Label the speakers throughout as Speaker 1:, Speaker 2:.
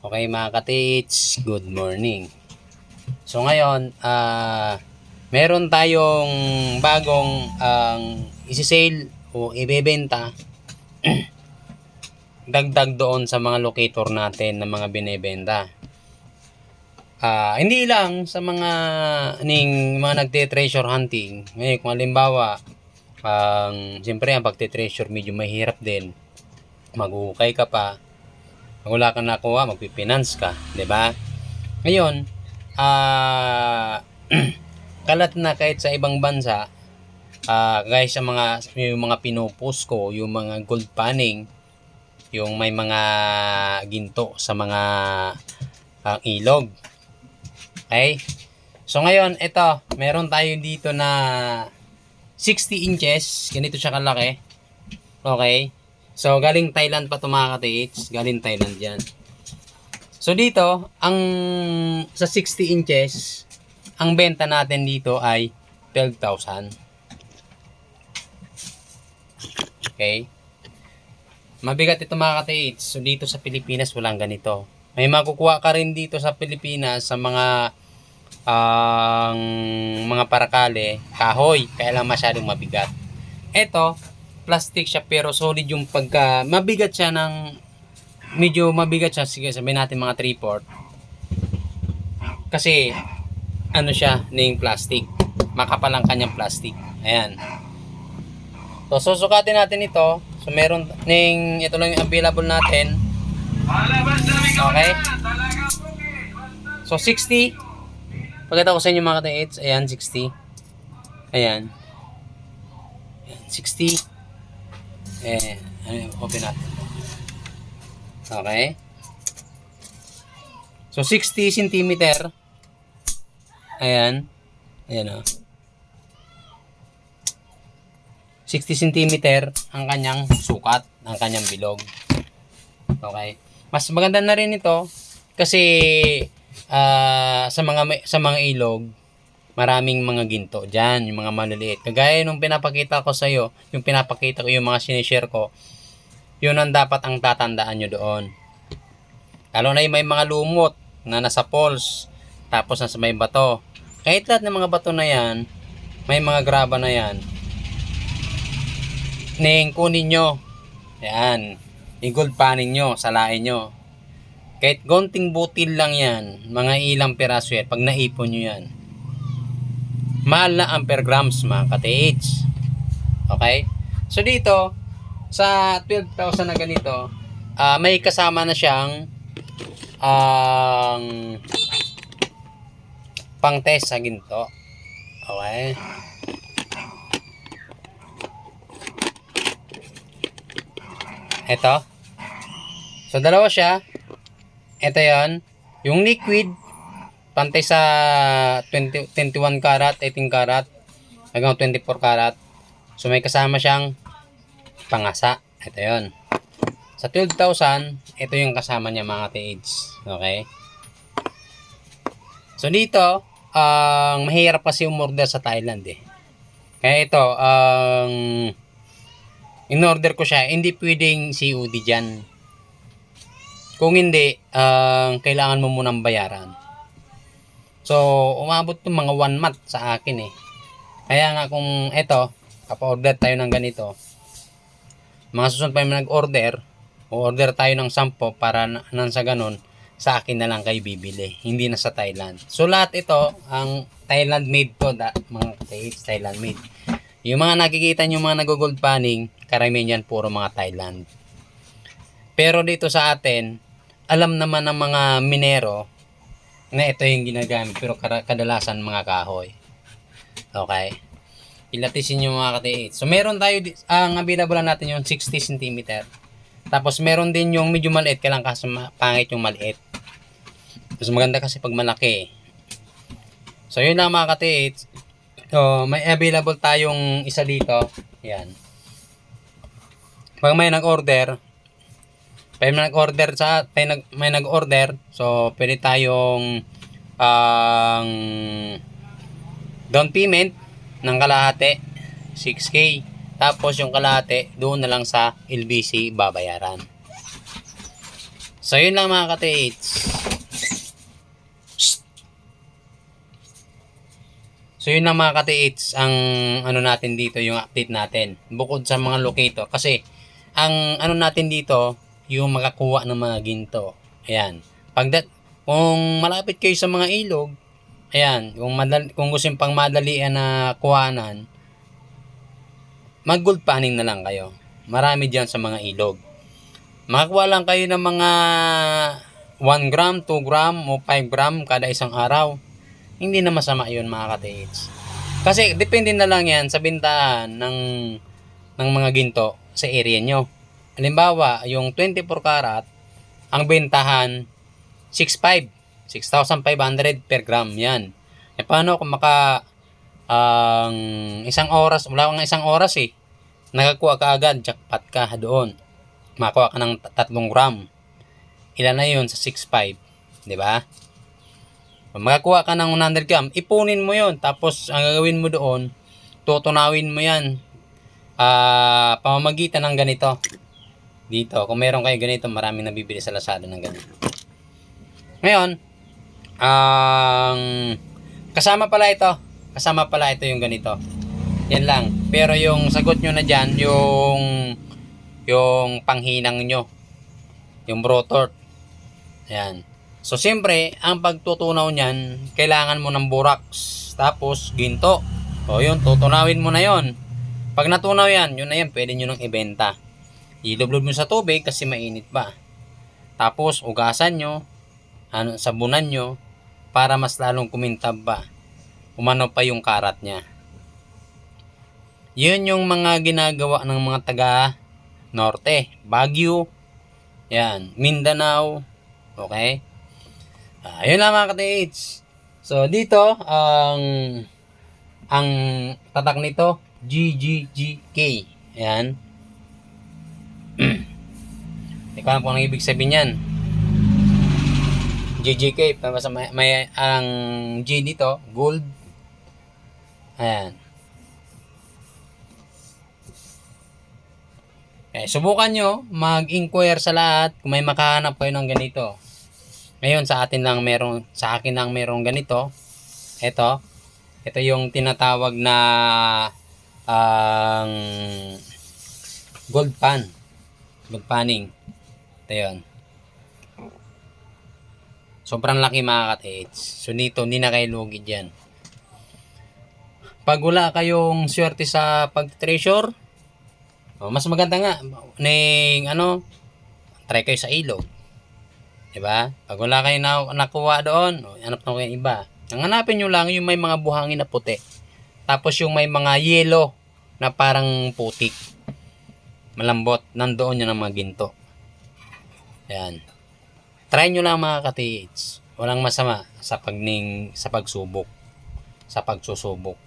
Speaker 1: Okay mga katits, good morning. So ngayon, ah meron tayong bagong ang isi-sale o ibebenta dagdag doon sa mga locator natin na mga binebenta. Ah, hindi lang sa mga ning mga nagte-treasure hunting. Ngayon kung halimbawa, ang siyempre ang pagte-treasure medyo mahirap din. Maghuhukay ka pa. Wala kang nakuha, magpipinance ka, 'di ba? Ngayon, ah kalat na kahit sa ibang bansa, ah guys sa mga yung mga pinupost ko, yung mga gold panning, yung may mga ginto sa mga ah, ilog. Okay? So ngayon, ito, meron tayo dito na 60 inches, ganito siya kalaki. Okay? So, galing Thailand pa ito mga katiits. Galing Thailand yan. So, dito, ang sa 60 inches, ang benta natin dito ay 12,000. Okay? Mabigat ito mga katiits. So, dito sa Pilipinas, walang ganito. May makukuha ka rin dito sa Pilipinas sa mga ang mga parakale, kahoy, kaya lang masyadong mabigat. Ito, plastic siya pero solid yung pagka mabigat siya ng medyo mabigat siya. Sige sabihin natin mga 3 port kasi ano siya ning plastic. Makapal ang kanyang plastic. Ayan. So susukatin natin ito. So meron ning ito lang yung available natin. Okay. So 60 pagkita ko sa inyo mga kata ayan 60 ayan. Ayan 60 eh, ano open natin. Okay. So, 60 cm. Ayan. Ayan o. 60 cm ang kanyang sukat, ang kanyang bilog. Okay. Mas maganda na rin ito kasi ah, sa mga sa mga ilog maraming mga ginto diyan, yung mga maliliit. Kagaya nung pinapakita ko sa iyo, yung pinapakita ko yung mga sinishare ko, yun ang dapat ang tatandaan nyo doon. Lalo na yung may mga lumot na nasa poles, tapos nasa may bato. Kahit lahat ng mga bato na yan, may mga graba na yan, ning kunin nyo. Yan. I-gold panin nyo, salain nyo. Kahit gonting butil lang yan, mga ilang piraso yan, pag naipon nyo yan, mahal ampere grams mga ka-TH. Okay? So dito, sa 12,000 na ganito, ah, may kasama na siyang ang pang test sa ginto. Okay? Ito. So dalawa siya. Ito 'yon. Yung liquid pantay sa 20, 21 karat, 18 karat, hanggang 24 karat. So may kasama siyang pangasa. Ito yon. Sa 12,000, ito yung kasama niya mga TH. Okay? So dito, ang mahirap kasi umorder sa Thailand eh. Kaya ito, ang in-order ko siya, hindi pwedeng COD dyan. Kung hindi, ang kailangan mo munang bayaran. So, umabot ng mga one month sa akin eh. Kaya nga kung ito, kapa-order tayo ng ganito, mga susunod pa yung nag-order, o-order tayo ng 10 para na, nang sa ganun, sa akin na lang kayo bibili, hindi na sa Thailand. So, lahat ito, ang Thailand made to, da, mga tates, Thailand made. Yung mga nakikita nyo mga nag-gold panning, karamihan yan puro mga Thailand. Pero dito sa atin, alam naman ng mga minero na ito yung ginagamit pero kadalasan mga kahoy. Okay. Ilatisin nyo mga katiit. So meron tayo, ang available natin yung 60 cm. Tapos meron din yung medyo maliit, kailang kasi ma- pangit yung maliit. Mas maganda kasi pag malaki. So yun lang mga katiit. So may available tayong isa dito. Yan. Pag may nag-order, may nag-order sa may nag may nag-order, so pwede tayong ang down payment ng kalahati 6k. Tapos yung kalahati doon na lang sa LBC babayaran. So, yun lang mga katiits. So yun lang mga katiits ang ano natin dito yung update natin bukod sa mga locator kasi ang ano natin dito yung makakuha ng mga ginto. Ayan. Pag dat, kung malapit kayo sa mga ilog, ayan, kung madali, kung gusto pang madalian na kuhanan, mag gold panning na lang kayo. Marami diyan sa mga ilog. Makakuha lang kayo ng mga 1 gram, 2 gram o 5 gram kada isang araw hindi na masama yun mga katiits. Kasi depende na lang yan sa bintahan ng, ng mga ginto sa area nyo. Halimbawa, yung 24 karat, ang bentahan 6.5, 6,500 per gram yan. E paano kung maka ang isang oras, wala kang isang oras eh. Nakakuha ka agad, jackpot ka doon. Makakuha ka ng 3 gram. Ilan na yun sa 6.5, di ba? Makakuha ka ng 100 gram, ipunin mo yon Tapos, ang gagawin mo doon, tutunawin mo yan. Ah, pamamagitan ng ganito. Dito, kung meron kayo ganito, maraming nabibili sa Lazada ng ganito. Ngayon, ang kasama pala ito. Kasama pala ito yung ganito. Yan lang. Pero yung sagot nyo na dyan, yung yung panghinang nyo. Yung brotort. Ayan. So, siyempre, ang pagtutunaw niyan, kailangan mo ng borax. Tapos, ginto. O, yun, tutunawin mo na yon. Pag natunaw yan, yun na yan, pwede nyo nang ibenta. Ilublob mo sa tubig kasi mainit pa. Tapos, ugasan nyo, ano, sabunan nyo, para mas lalong kumintab pa. Umano pa yung karat niya. Yun yung mga ginagawa ng mga taga Norte, Baguio, yan, Mindanao, okay? Ayun lang mga katiits. So dito ang ang tatak nito GGGK. Ayan. Ikaw na po ang ibig sabihin yan. GGK. Basta may, may ang G dito, gold. Ayan. Eh, subukan nyo mag-inquire sa lahat kung may makahanap kayo ng ganito. Ngayon sa atin lang meron sa akin lang merong ganito. Ito. Ito yung tinatawag na ang gold pan. Gold panning. Ito yun. Sobrang laki mga kat-aids. So dito, hindi na kayo lugi dyan. Pag wala kayong swerte sa pag-treasure, oh, mas maganda nga, ning ano, try kayo sa ilog. Diba? Pag wala kayo na, nakuha doon, o, hanap na kayo iba. Ang hanapin nyo lang yung may mga buhangin na puti. Tapos yung may mga yellow na parang putik. Malambot. Nandoon yun ang mga ginto. Ayan. Try nyo lang mga katiits. Walang masama sa pagning sa pagsubok. Sa pagsusubok.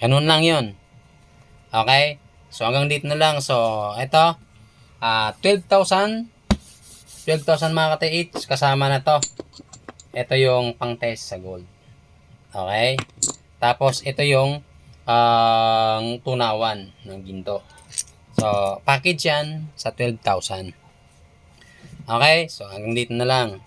Speaker 1: Ganun lang yun. Okay? So hanggang dito na lang. So, ito. ah 12,000 12,000 mga katiits, kasama na to. Ito yung pang test sa gold. Okay? Tapos, ito yung ang tunawan ng ginto. So, package yan sa 12,000. Okay? So, hanggang dito na lang.